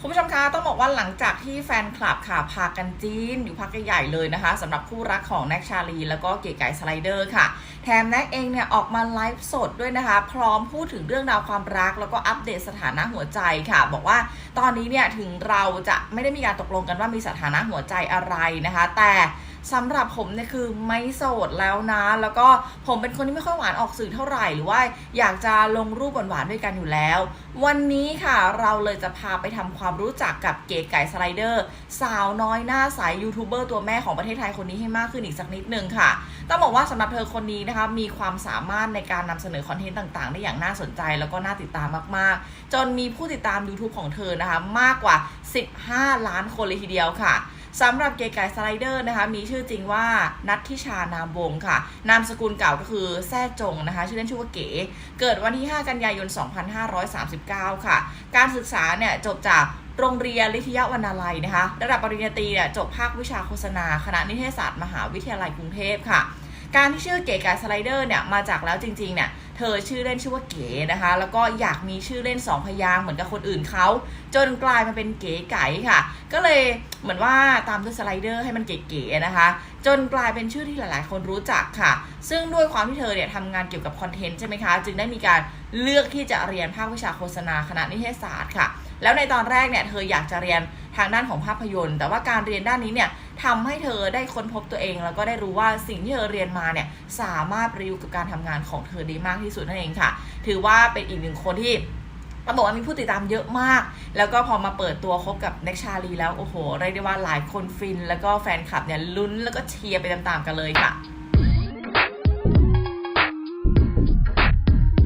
คุณผู้ชมคะต้องบอกว่าหลังจากที่แฟนคลับค่ะพากันจีนอยู่พักใหญ่เลยนะคะสำหรับคู่รักของแน็กชาลี แล้วก็เก๋ไก่สไลเดอร์ค่ะ แถมแน็กเองเนี่ยออกมาไลฟ์สดด้วยนะคะ พร้อมพูดถึงเรื่องราวความรัก แล้วก็อัปเดตสถานะหัวใจค่ะ บอกว่าตอนนี้เนี่ยถึงเราจะไม่ได้มีการตกลงกันว่ามีสถานะหัวใจอะไรนะคะ แต่ สำหรับผมเนี่ยคือไม่โสดแล้วนะ แล้วก็ผมเป็นคนที่ไม่ค่อยหวานออกสื่อเท่าไหร่หรือว่าอยากจะลงรูปหวานๆด้วยกันอยู่แล้ว วันนี้ค่ะเราเลยจะพาไปทำความรู้จักกับเก๋ไก่สไลเดอร์ สาวน้อยหน้าใสยูทูบเบอร์ตัวแม่ของประเทศไทยคนนี้ให้มากขึ้นอีกสักนิดนึงค่ะ ต้องบอกว่าสำหรับเธอคนนี้นะคะมีความสามารถในการนำเสนอคอนเทนต์ต่างๆ ได้อย่างน่าสนใจแล้วก็น่าติดตามมากๆ จนมีผู้ติดตาม YouTube ของเธอนะคะมากกว่า 15 ล้านคนเลยทีเดียวค่ะ สำหรับเก๋ไก่สไลเดอร์นะคะ มีชื่อจริงว่านัททิชานามวงค่ะ นามสกุลเก่าก็คือแซ่จงนะคะ ชื่อเล่นชื่อว่าเก๋ เกิดวันที่ 5 กันยายน 2539 ค่ะ การศึกษาเนี่ยจบจากโรงเรียนลิทยาวรรณาลัยนะคะ ระดับปริญญาตรีเนี่ยจบภาควิชาโฆษณา คณะนิเทศศาสตร์มหาวิทยาลัยกรุงเทพค่ะ การที่ชื่อเก๋ไก่สไลเดอร์เนี่ยมาจากแล้วจริงๆเนี่ย เธอชื่อเล่นชื่อว่าเก๋นะคะ แล้วก็อยากมีชื่อเล่นสองพยางเหมือนกับคนอื่นเขาจนกลายมาเป็นเก๋ไก่ค่ะ ก็เลยเหมือนว่าตามด้วยสไลเดอร์ให้มันเก๋ๆนะคะ จนกลายเป็นชื่อที่หลาย ๆ คนรู้จักค่ะ ซึ่งด้วยความที่เธอเนี่ยทำงานเกี่ยวกับคอนเทนต์ใช่ไหมคะ จึงได้มีการเลือกที่จะเรียนภาควิชาโฆษณาคณะนิเทศศาสตร์ค่ะ แล้วในตอนแรกเนี่ยเธออยากจะเรียน ทางด้านของภาพยนตร์ แต่ว่าการเรียนด้านนี้เนี่ยทำให้เธอได้ค้นพบตัวเอง แล้วก็ได้รู้ว่าสิ่งที่เธอเรียนมาเนี่ยสามารถประยุกต์กับการทำงานของเธอได้มากที่สุดนั่นเองค่ะ ถือว่าเป็นอีกหนึ่งคนที่ต้องบอกว่ามีผู้ติดตามเยอะมาก แล้วก็พอมาเปิดตัวคบกับเน็กชาลีแล้ว โอ้โหเรียกได้ว่าหลายคนฟิน แล้วก็แฟนคลับเนี่ยลุ้นแล้วก็เชียร์ไปตามๆกันเลยค่ะ